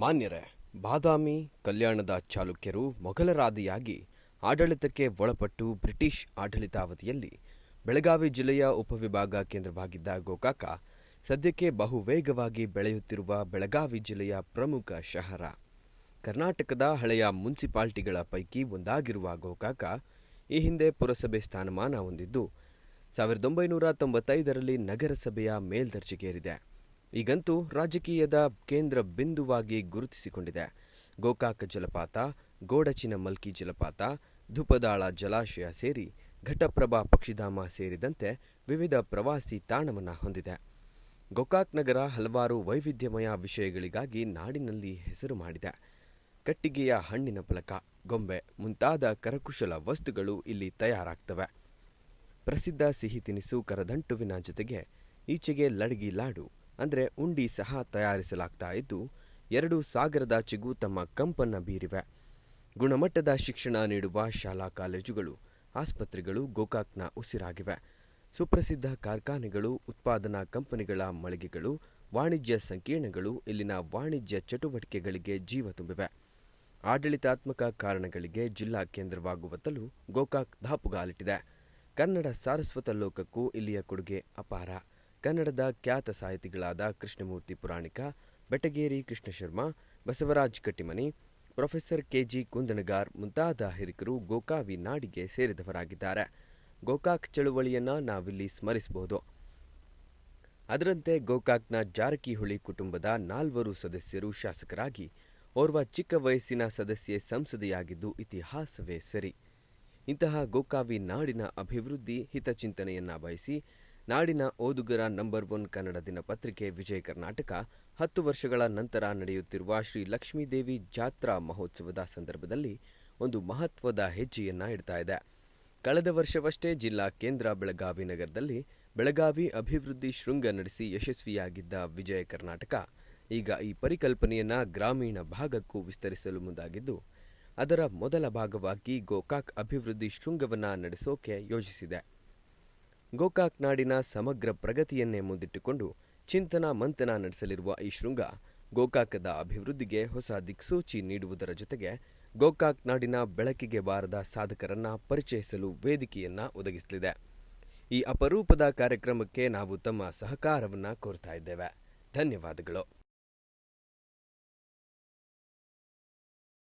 ಮಾನ್ಯರೇ, ಬಾದಾಮಿ ಕಲ್ಯಾಣದ ಚಾಲುಕ್ಯರು ಮೊಘಲರಾದಿಯಾಗಿ ಆಡಳಿತಕ್ಕೆ ಒಳಪಟ್ಟು ಬ್ರಿಟಿಷ್ ಆಡಳಿತಾವಧಿಯಲ್ಲಿ ಬೆಳಗಾವಿ ಜಿಲ್ಲೆಯ ಉಪವಿಭಾಗ ಕೇಂದ್ರವಾಗಿದ್ದ ಗೋಕಾಕ ಸದ್ಯಕ್ಕೆ ಬಹುವೇಗವಾಗಿ ಬೆಳೆಯುತ್ತಿರುವ ಬೆಳಗಾವಿ ಜಿಲ್ಲೆಯ ಪ್ರಮುಖ ಶಹರ. ಕರ್ನಾಟಕದ ಹಳೆಯ ಮುನ್ಸಿಪಾಲ್ಟಿಗಳ ಪೈಕಿ ಒಂದಾಗಿರುವ ಗೋಕಾಕ ಈ ಹಿಂದೆ ಪುರಸಭೆ ಸ್ಥಾನಮಾನ ಹೊಂದಿದ್ದು, ಸಾವಿರದ ಒಂಬೈನೂರ ತೊಂಬತ್ತೈದರಲ್ಲಿ ನಗರಸಭೆಯ ಮೇಲ್ದರ್ಜೆಗೇರಿದೆ. ಈಗಂತೂ ರಾಜಕೀಯದ ಕೇಂದ್ರ ಬಿಂದುವಾಗಿ ಗುರುತಿಸಿಕೊಂಡಿದೆ. ಗೋಕಾಕ ಜಲಪಾತ, ಗೋಡಚಿನ ಮಲ್ಕಿ ಜಲಪಾತ, ಧುಪದಾಳ ಜಲಾಶಯ ಸೇರಿ ಘಟಪ್ರಭಾ ಪಕ್ಷಿಧಾಮ ಸೇರಿದಂತೆ ವಿವಿಧ ಪ್ರವಾಸಿ ತಾಣವನ್ನು ಹೊಂದಿದೆ. ಗೋಕಾಕ್ ನಗರ ಹಲವಾರು ವೈವಿಧ್ಯಮಯ ವಿಷಯಗಳಿಗಾಗಿ ನಾಡಿನಲ್ಲಿ ಹೆಸರು ಮಾಡಿದೆ. ಕಟ್ಟಿಗೆಯ ಹಣ್ಣಿನ ಫಲಕ, ಗೊಂಬೆ ಮುಂತಾದ ಕರಕುಶಲ ವಸ್ತುಗಳು ಇಲ್ಲಿ ತಯಾರಾಗ್ತವೆ. ಪ್ರಸಿದ್ಧ ಸಿಹಿ ತಿನಿಸು ಕರದಂಟುವಿನ ಜೊತೆಗೆ ಈಚೆಗೆ ಲಡಗಿ ಲಾಡು ಅಂದರೆ ಉಂಡಿ ಸಹ ತಯಾರಿಸಲಾಗ್ತಾ ಇದ್ದು, ಎರಡು ಸಾಗರದಾಚೆಗೂ ತಮ್ಮ ಕಂಪನ್ನ ಬೀರಿವೆ. ಗುಣಮಟ್ಟದ ಶಿಕ್ಷಣ ನೀಡುವ ಶಾಲಾ ಕಾಲೇಜುಗಳು, ಆಸ್ಪತ್ರೆಗಳು, ಗೋಕಾಕ್ನ ಉಸಿರಾಗಿವೆ. ಸುಪ್ರಸಿದ್ಧ ಕಾರ್ಖಾನೆಗಳು, ಉತ್ಪಾದನಾ ಕಂಪನಿಗಳ ಮಳಿಗೆಗಳು, ವಾಣಿಜ್ಯ ಸಂಕೀರ್ಣಗಳು ಇಲ್ಲಿನ ವಾಣಿಜ್ಯ ಚಟುವಟಿಕೆಗಳಿಗೆ ಜೀವ ತುಂಬಿವೆ. ಆಡಳಿತಾತ್ಮಕ ಕಾರಣಗಳಿಗೆ ಜಿಲ್ಲಾ ಕೇಂದ್ರವಾಗುವತ್ತಲೂ ಗೋಕಾಕ್ ದಾಪುಗಾಲಿಟ್ಟಿದೆ ಕನ್ನಡ ಸಾರಸ್ವತ ಲೋಕಕ್ಕೂ ಇಲ್ಲಿಯ ಕೊಡುಗೆ ಅಪಾರ. ಕನ್ನಡದ ಖ್ಯಾತ ಸಾಹಿತಿಗಳಾದ Krishnamurthy Puranika, Betageri Krishna Sharma Basavaraj Kattimani, professor K G Kundanagar ಮುಂತಾದ ಹಿರಿಕರು ಗೋಕಾವಿ ನಾಡಿಗೆ ಸೇರಿದವರಾಗಿದ್ದಾರೆ. ಗೋಕಾಕ್ ಚಳುವಳಿಯನ್ನು ನಾವಿಲ್ಲಿ ಸ್ಮರಿಸಬಹುದು. ಅದರಂತೆ ಗೋಕಾಕ್ನ ಜಾರಕಿಹೊಳಿ ಕುಟುಂಬದ ನಾಲ್ವರು ಸದಸ್ಯರು ಶಾಸಕರಾಗಿ, ಓರ್ವ ಚಿಕ್ಕ ವಯಸ್ಸಿನ ಸದಸ್ಯೆ ಸಂಸದೆಯಾಗಿದ್ದು ಇತಿಹಾಸವೇ ಸರಿ. ಇಂತಹ ಗೋಕಾವಿ ನಾಡಿನ ಅಭಿವೃದ್ಧಿ ಹಿತಚಿಂತನೆಯನ್ನ ಬಯಸಿ ನಾಡಿನ ಓದುಗರ ನಂಬರ್ ಒನ್ ಕನ್ನಡ ದಿನಪತ್ರಿಕೆ ವಿಜಯ ಕರ್ನಾಟಕ ಹತ್ತು ವರ್ಷಗಳ ನಂತರ ನಡೆಯುತ್ತಿರುವ ಶ್ರೀ ಲಕ್ಷ್ಮೀದೇವಿ ಜಾತ್ರಾ ಮಹೋತ್ಸವದ ಸಂದರ್ಭದಲ್ಲಿ ಒಂದು ಮಹತ್ವದ ಹೆಜ್ಜೆಯನ್ನ ಇಡ್ತಾ ಇದೆ. ಕಳೆದ ವರ್ಷವಷ್ಟೇ ಜಿಲ್ಲಾ ಕೇಂದ್ರ ಬೆಳಗಾವಿ ನಗರದಲ್ಲಿ ಬೆಳಗಾವಿ ಅಭಿವೃದ್ಧಿ ಶೃಂಗ ನಡೆಸಿ ಯಶಸ್ವಿಯಾಗಿದ್ದ ವಿಜಯ ಕರ್ನಾಟಕ ಈಗ ಈ ಪರಿಕಲ್ಪನೆಯನ್ನ ಗ್ರಾಮೀಣ ಭಾಗಕ್ಕೂ ವಿಸ್ತರಿಸಲು ಮುಂದಾಗಿದ್ದು, ಅದರ ಮೊದಲ ಭಾಗವಾಗಿ ಗೋಕಾಕ್ ಅಭಿವೃದ್ಧಿ ಶೃಂಗವನ್ನ ನಡೆಸೋಕೆ ಯೋಜಿಸಿದೆ. ಗೋಕಾಕ್ ನಾಡಿನ ಸಮಗ್ರ ಪ್ರಗತಿಯನ್ನೇ ಮುಂದಿಟ್ಟುಕೊಂಡು ಚಿಂತನ ಮಂಥನ ನಡೆಸಲಿರುವ ಈ ಶೃಂಗ ಗೋಕಾಕದ ಅಭಿವೃದ್ಧಿಗೆ ಹೊಸ ದಿಕ್ಸೂಚಿ ನೀಡುವುದರ ಜೊತೆಗೆ ಗೋಕಾಕ್ ನಾಡಿನ ಬೆಳಕಿಗೆ ಬಾರದ ಸಾಧಕರನ್ನ ಪರಿಚಯಿಸಲು ವೇದಿಕೆಯನ್ನ ಒದಗಿಸಲಿದೆ. ಈ ಅಪರೂಪದ ಕಾರ್ಯಕ್ರಮಕ್ಕೆ ನಾವು ತಮ್ಮ ಸಹಕಾರವನ್ನ ಕೋರ್ತಾ ಇದ್ದೇವೆ. ಧನ್ಯವಾದಗಳು.